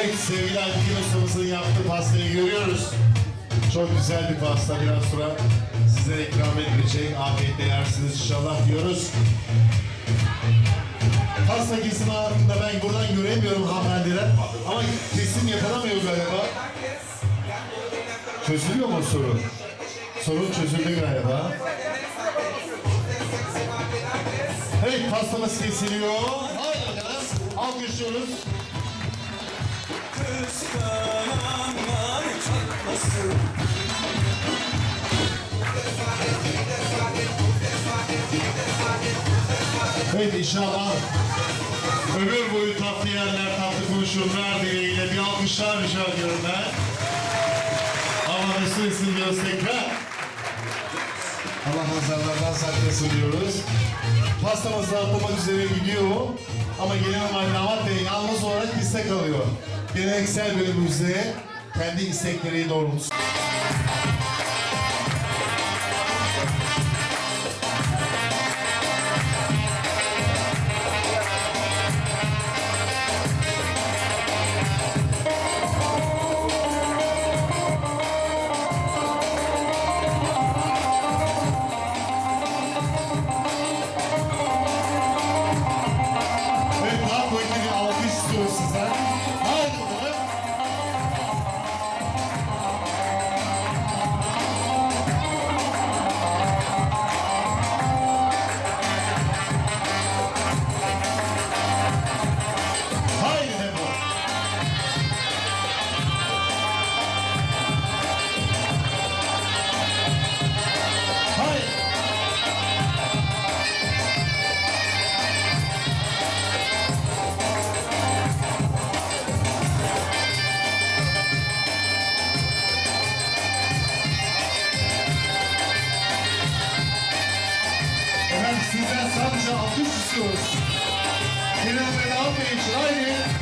sevgili Aybüke ustamızın yaptığı pastayı görüyoruz. Çok güzel bir pasta. Biraz sonra size ikram edilecek. Afiyetle yersiniz inşallah diyoruz. Pasta kesimi hakkında ben buradan göremiyorum hanımefendiden. Ama kesim yapılamıyor galiba. Çözülüyor mu soru? Sorun çözüldü galiba. Evet pastamız kesiliyor. Haydi bakalım. Alkışlıyoruz. Kıskananlar çatlasın Evet inşallah ömür boyu tatlı yerler, tatlı konuşurlar dileğiyle bir alkışlar rica ediyorum ben. Mesut etsin diyoruz tekrar. Allah nazarlardan saklasın diyoruz. Pastamız dağıtılmak üzere gidiyor ama genel damat bey yalnız olarak bizde kalıyor. Geleneksel bölümümüzde kendi istekleri doğrultusunda. Alkış istiyoruz. Kenan Bey almayın için haydi.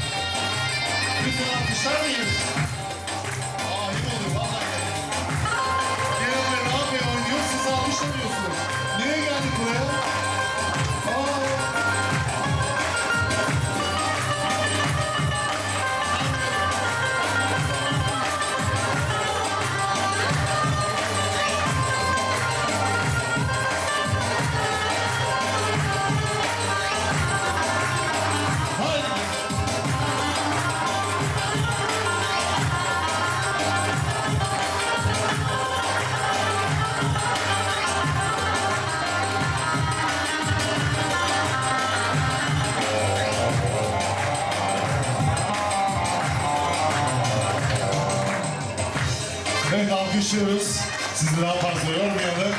Evet alkışlıyoruz. Sizi daha fazla yormayalım.